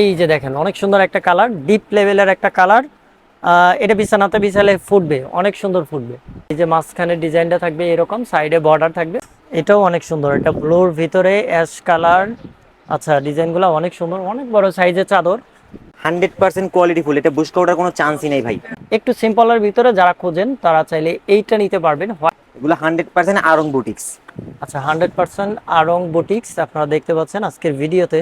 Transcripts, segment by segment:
এই যে দেখেন অনেক সুন্দর একটা কালার ডিপ লেভেলের একটা কালার। এটা বিছানাতে বিছালে ফুটবে অনেক সুন্দর ফুটবে। এই যে মাঝখানে ডিজাইনটা থাকবে এরকম সাইডে বর্ডার থাকবে। এটাও অনেক সুন্দর এটা ব্লুর ভিতরে অ্যাশ কালার আচ্ছা ডিজাইনগুলো অনেক সুন্দর অনেক বড় সাইজের চাদর। হান্ড্রেড পার্সেন্ট কোয়ালিটি ফুল এটা বুঝকে ওঠার কোনো চান্সই নেই ভাই। একটু সিম্পলের ভিতরে যারা খোঁজেন তারা চাইলে এইটা নিতে পারবেন। এগুলো হান্ড্রেড পার্সেন্ট আরং বুটিক্স আচ্ছা হান্ড্রেড পার্সেন্ট আরং বুটিক্স আপনারা দেখতে পাচ্ছেন আজকের ভিডিওতে।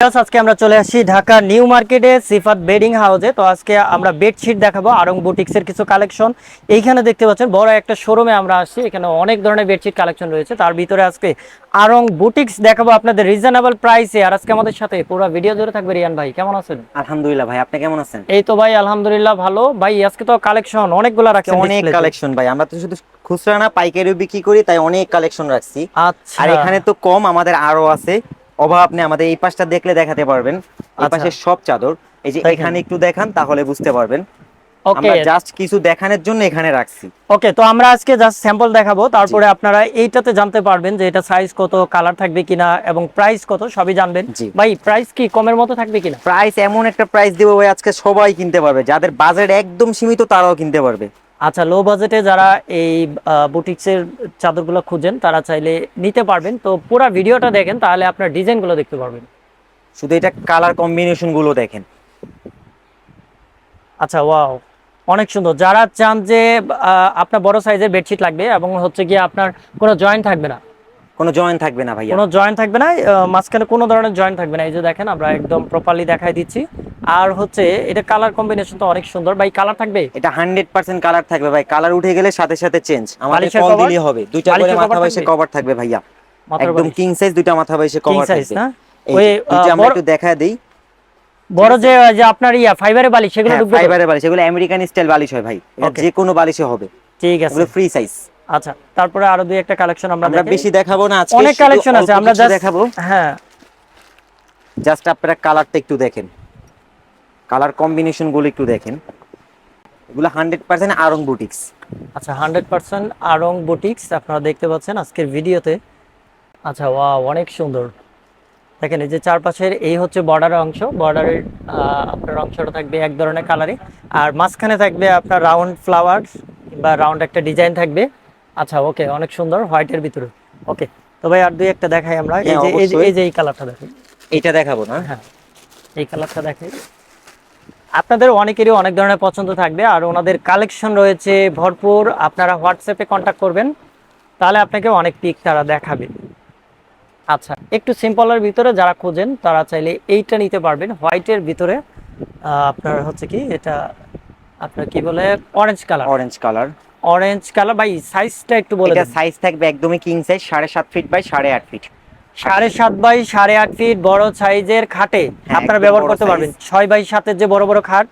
আজকে আমরা চলে আসছি ঢাকা নিউ মার্কেটে সিফাত বেডিং হাউসে। তো আজকে আমরা বেডশিট দেখাবো আরং বুটিক্সের কিছু কালেকশন। এইখানে দেখতে পাচ্ছেন বড় একটা শোরুমে আমরা আসছি এখানে অনেক ধরনের বেডশিট কালেকশন রয়েছে। তার ভিতরে আজকে আরং বুটিক্স দেখাবো আপনাদের রিজনেবল প্রাইসে। আর আজকে আমাদের সাথে পুরো ভিডিও ধরে থাকবে রিয়ান ভাই কেমন আছেন? আলহামদুলিল্লাহ ভাই আপনি কেমন আছেন? এই তো ভাই আলহামদুলিল্লাহ ভালো। ভাই আজকে তো কালেকশন অনেকগুলো রাখছেন অনেক কালেকশন ভাই আমরা তো শুধু খুচরা না পাইকারিও বিক্রি করি তাই অনেক কালেকশন রাখছি। আচ্ছা। আর এখানে তো কম আমাদের আরও আছে। অভাব নেই আমাদের এই পাশটা দেখলে দেখাতে পারবেন। এই আচ্ছা। পাশে সব চাদর। এই যে এখানে একটু দেখান তাহলে বুঝতে পারবেন। ওকে। আমরা জাস্ট কিছু দেখানোর জন্য এখানে রাখছি। ওকে তো আমরা আজকে জাস্ট স্যাম্পল দেখাবো। তারপরে আপনারা এইটাতে জানতে পারবেন যে এটা সাইজ কত কালার থাকবে কিনা এবং প্রাইস কত সবই জানবেন। ভাই প্রাইস কি কমের মতো থাকবে কিনা? প্রাইস এমন একটা প্রাইস দেবো ভাই আজকে সবাই কিনতে পারবে। যাদের বাজেট একদম সীমিত তারাও কিনতে পারবে। আচ্ছা লো বাজেটে যারা এই বুটিক্সের চাদরগুলো খুঁজেন তারা চাইলে নিতে পারবেন। তো পুরো ভিডিওটা দেখেন তাহলে আপনার ডিজাইনগুলো দেখতে পারবেন। শুধু এটা কালার কম্বিনেশনগুলো দেখেন। আচ্ছা ওয়াও অনেক সুন্দর। যারা চান যে আপনার বড় সাইজের বেডশিট লাগবে এবং হচ্ছে গিয়ে আপনার কোনো জয়েন্ট থাকবে না। কোনো জয়েন্ট থাকবে না ভাইয়া। কোনো জয়েন্ট থাকবে না মাঝখানে কোনো ধরনের জয়েন্ট থাকবে না। এই যে দেখেন আমরা একদম প্রপারলি দেখাই দিচ্ছি। আর হচ্ছে এটা কালার কম্বিনেশন তো অনেক সুন্দর। ভাই কালার থাকবে? এটা হান্ড্রেড পার্সেন্ট কালার থাকবে ভাই। কালার উঠে গেলে সাথে সাথে চেঞ্জ আমাদের কল? দিলেই হবে। দুইটা করে মাথা বাইসে কভার থাকবে ভাইয়া। একদম কিং সাইজ দুইটা মাথা বাইসে কভার থাকবে। না? ওই, দুইটা আমরা একটু দেখা দেই। বড় যে যে আপনার ইয়া ফাইবারের বালিশ সেগুলো ঢুকবে ফাইবারের বালিশ এগুলো আমেরিকান স্টাইল বালিশ হয় ভাই। এটা যে কোনো বালিশে হবে। ঠিক আছে। এগুলো ফ্রি সাইজ আচ্ছা তারপরে আরও দুই একটা কালেকশন আমরা আমরা বেশি দেখাবো না আজকে অনেক কালেকশন আছে আমরা just- দেখাবো। হ্যাঁ। জাস্ট আপনারা কালারটা একটু দেখেন। কালার কম্বিনেশনগুলো একটু দেখেন। এগুলো হান্ড্রেড পার্সেন্ট আরং বুটিক্স। আচ্ছা হান্ড্রেড পার্সেন্ট আরং বুটিক্স আপনারা দেখতে পাচ্ছেন আজকের ভিডিওতে। আচ্ছা ওয়াও অনেক সুন্দর। দেখেন এই যে চারপাশের এই হচ্ছে বর্ডারের অংশ। বর্ডারের আপনার অংশটা থাকবে এক ধরনের কালারে আর মাঝখানে থাকবে আপনার রাউন্ড ফ্লাওয়ার বা রাউন্ড একটা ডিজাইন থাকবে। আচ্ছা ওকে অনেক সুন্দর হোয়াইটের ভিতরে। ওকে তো ভাই আর দুই একটা দেখাই আমরা। এই হ্যাঁ, যে এই যে- এই যে এই কালারটা দেখেন। এইটা দেখাবো না। হ্যাঁ এই কালারটা দেখাই আপনাদের অনেকেরই অনেক ধরনের পছন্দ থাকবে আর ওনাদের কালেকশন রয়েছে ভরপুর। আপনারা হোয়াটসঅ্যাপে কন্ট্যাক্ট করবেন তাহলে আপনাকে অনেক পিক তারা দেখাবে। আচ্ছা একটু সিম্পলের ভিতরে যারা খোঁজেন তারা চাইলে এইটা নিতে পারবেন। হোয়াইটের ভিতরে আপনার হচ্ছে কি এটা আপনার কি বলে orange colour orange colour orange colour ভাই সাইজটা একটু বলে এটা সাইজ থাকবে একদমই কিং সাইজ সাড়ে সাত ফিট বাই সাড়ে আট ফিট সাড়ে সাত বাই সাড়ে আট ফিট বড় সাইজের খাটে হ্যাঁ, আপনারা ব্যবহার করতে পারবেন। ছয় বাই সাতের যে বড় বড় খাট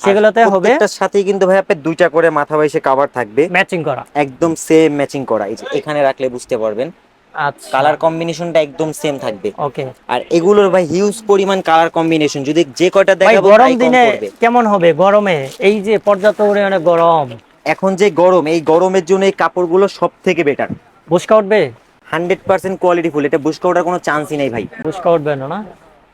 সেগুলোতে হবে সাথেই কিন্তু ভাই আপনার দুইটা করে মাথা বাইসে কভার থাকবে। ম্যাচিং করা। একদম সেম ম্যাচিং করা। এই যে এখানে রাখলে বুঝতে পারবেন। আচ্ছা। কালার কম্বিনেশনটা একদম সেম থাকবে। ওকে। আর এগুলোর ভাই হিউজ পরিমাণ কালার কম্বিনেশন যদি যে কয়টা দেখাবো গরম দিনে কেমন হবে? গরমে? এই যে পর্যাপ্ত পরিমাণে গরম। এখন যে গরম এই গরমের জন্য এই কাপড়গুলো সব থেকে বেটার বুসকা উঠবে? হান্ড্রেড পার্সেন্ট কোয়ালিটি ফুল এটা বুঝতে ওঠার কোনো চান্সই নেই ভাই। বুসকা উঠবে না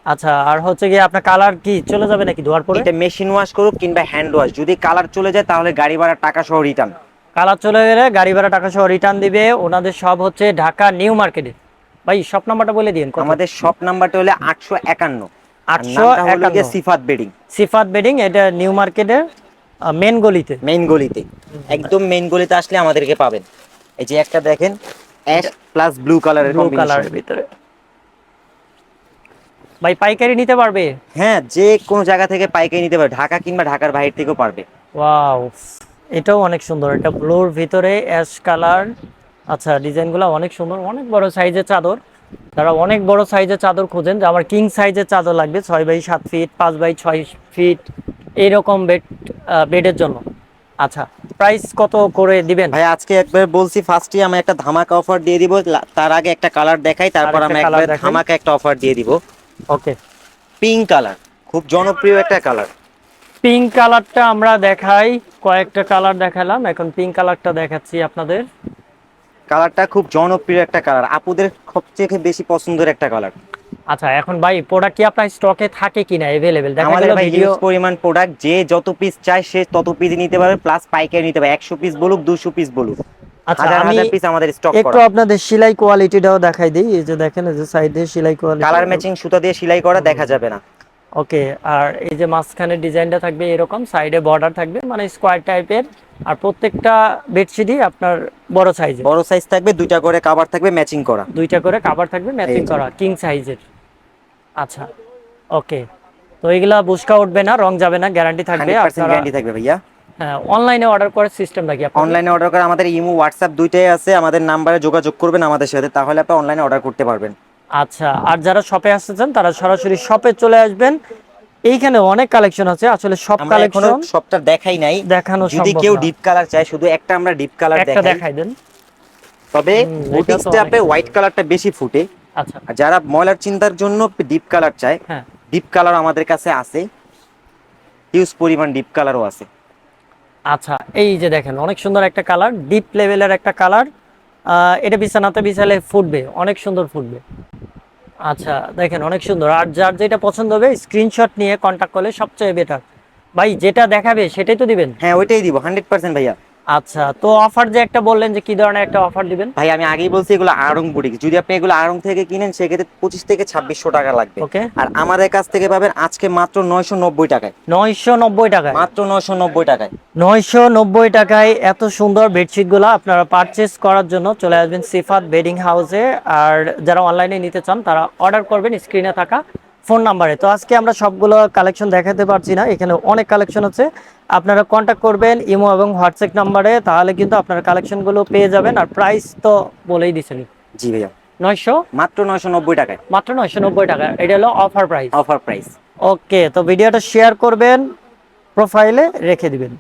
আচ্ছা আর হচ্ছে গিয়ে আপনার কালার কি চলে যাবে নাকি ধোয়ার পরে? এটা মেশিন ওয়াশ করুক কিংবা হ্যান্ড ওয়াশ যদি কালার চলে যায় তাহলে গাড়ি ভাড়া টাকা সহ রিটার্ন কালার চলে গেলে গাড়ি ভাড়া টাকা সহ রিটার্ন দিবে ওনাদের সব হচ্ছে ঢাকা নিউ মার্কেটে ভাই সব নাম্বারটা বলে দিন আমাদের শপ নাম্বারটা হলে আটশো একান্ন। 851 সিফাত বেডিং। সিফাত বেডিং এটা নিউ মার্কেটের মেন গলিতে। মেইন গলিতে। একদম মেইন গলিতে আসলে আমাদেরকে পাবেন। এই যে একটা দেখেন অ্যাশ প্লাস ব্লু কালারের ব্লু কালারের ভিতরে। ভাই পাইকারি নিতে পারবে? হ্যাঁ যে কোনো জায়গা থেকে পাইকারি নিতে পারবে। ঢাকা কিংবা ঢাকার বাইরে থেকেও পারবে। ওয়াও এটাও অনেক সুন্দর। এটা ব্লুর ভিতরে অ্যাশ কালার আচ্ছা ডিজাইনগুলো অনেক সুন্দর। অনেক বড় সাইজের চাদর। তারা অনেক বড় সাইজের চাদর খোঁজেন। যে আমার কিং সাইজের চাদর লাগবে ছয় বাই সাত ফিট পাঁচ বাই ছয় ফিট এইরকম বেড বেডের জন্য। আচ্ছা প্রাইস কত করে দিবেন? ভাই আজকে একবার বলছি ফার্স্টে আমি একটা ধামাকা অফার দিয়ে দিব। তার আগে একটা কালার দেখাই তারপর আমি একবার ধামাকা একটা অফার দিয়ে দিব। ওকে পিঙ্ক কালার খুব জনপ্রিয় একটা কালার পিঙ্ক কালারটা আমরা দেখাই কয়েকটা কালার দেখালাম এখন পিঙ্ক কালারটা দেখাচ্ছি আপনাদের। কালারটা খুব জনপ্রিয় একটা কালার আপুদের সবচেয়ে বেশি পছন্দের একটা কালার আচ্ছা এখন ভাই প্রোডাক্ট কি আপনার স্টকে থাকে কিনা अवेलेबल দেখা আমাদের গেল ভাই ভিডিও হিউজ পরিমাণ প্রোডাক্ট যে যত পিস চায় সে তত পিস নিতে পারবে প্লাস পাইকারি নিতে পারবে একশো পিস বলুক দুশো পিস বলুক আচ্ছা হাজার আমি হাজার পিস আমাদের স্টক একটু করা আপনাদের সেলাই কোয়ালিটিটাও দেখাই দিই এই যে দেখেন এই যে সাইডে সেলাই কোয়ালিটি কালার ম্যাচিং সুতা দিয়ে সেলাই করা দেখা যাবে না ওকে আর এই যে মাঝখানে ডিজাইনটা থাকবে এরকম সাইডে বর্ডার থাকবে মানে স্কোয়ার টাইপের আর প্রত্যেকটা বেডশিটই আপনার বড় সাইজের বড় সাইজ থাকবে দুইটা করে কাভার থাকবে ম্যাচিং করা দুইটা করে কাভার থাকবে ম্যাচিং এই যে। করা কিং সাইজের আচ্ছা ওকে। তো এগুলা বুসকা উঠবে না রং যাবে না গ্যারান্টি থাকবে আপনারা গ্যারান্টি থাকবে ভাইয়া। হ্যাঁ অনলাইনে অর্ডার করার সিস্টেম আপনার অনলাইনে অর্ডার করে আমাদের ইমো হোয়াটসঅ্যাপ দুইটাই আছে আমাদের নাম্বারে যোগাযোগ করবেন আমাদের সাথে তাহলে আপনি অনলাইনে অর্ডার করতে পারবেন। আচ্ছা আর যারা শপে আসতে চান তারা সরাসরি শপে চলে আসবেন। এইখানে অনেক কালেকশন আছে আসলে সব কালেকশন সবটা দেখাই নাই। দেখানো যদি কেউ ডিপ কালার চায় শুধু একটা আমরা ডিপ কালার দেখাই। দেখাই দেন। তবে বুটিক্সটা আপনি হোয়াইট কালারটা বেশি ফুটে। আচ্ছা। যারা ময়লার চিন্তার জন্য ডিপ কালার চায় হ্যাঁ। ডিপ কালার আমাদের কাছে আছে। হিউজ পরিমাণ ডিপ কালারও আছে। আচ্ছা এই যে দেখেন অনেক সুন্দর একটা কালার ডিপ লেভেলের একটা কালার এটা বিছানাতে বিছালে ফুটবে অনেক সুন্দর ফুটবে। আচ্ছা দেখেন অনেক সুন্দর। আর যার যেটা পছন্দ হবে স্ক্রিনশট নিয়ে কন্টাক্ট করলে সবচেয়ে বেটার ভাই যেটা দেখাবে সেটাই তো দিবেন? হ্যাঁ ওইটাই দিব হান্ড্রেড পার্সেন্ট ভাইয়া। আচ্ছা তো অফার যে একটা বললেন যে কি ধরনের একটা অফার দিবেন? ভাই আমি আগেই বলছি এগুলো আড়ং বুটিক। যদি আপনি এগুলো আড়ং থেকে কিনেন সেক্ষেত্রে পঁচিশ থেকে ছাব্বিশশো টাকা লাগবে। ওকে। আর আমাদের কাছ থেকে পাবেন আজকে মাত্র নয়শো নব্বই টাকায়। নয়শো নব্বই টাকায়? মাত্র নয়শো নব্বই টাকায়। নয়শো নব্বই টাকায় এত সুন্দর বেডশিট বেডশিটগুলো আপনারা পারচেস করার জন্য চলে আসবেন সিফাত বেডিং হাউসে। আর যারা অনলাইনে নিতে চান তারা অর্ডার করবেন স্ক্রিনে থাকা। ফোন নাম্বারে। তো আজকে আমরা সবগুলো কালেকশন দেখাতে পারছি না এখানে অনেক কালেকশন আছে। আপনারা কন্ট্যাক্ট করবেন ইমো এবং হোয়াটসঅ্যাপ নাম্বারে তাহলে কিন্তু আপনারা কালেকশনগুলো পেয়ে যাবেন। আর প্রাইস তো বলেই দিছেন জি ভাইয়া। নয়শো? মাত্র নয়শো নব্বই টাকায়। মাত্র নয়শো নব্বই টাকা এটা হলো offer price offer price okay তো ভিডিওটা শেয়ার করবেন প্রোফাইলে রেখে দিবেন।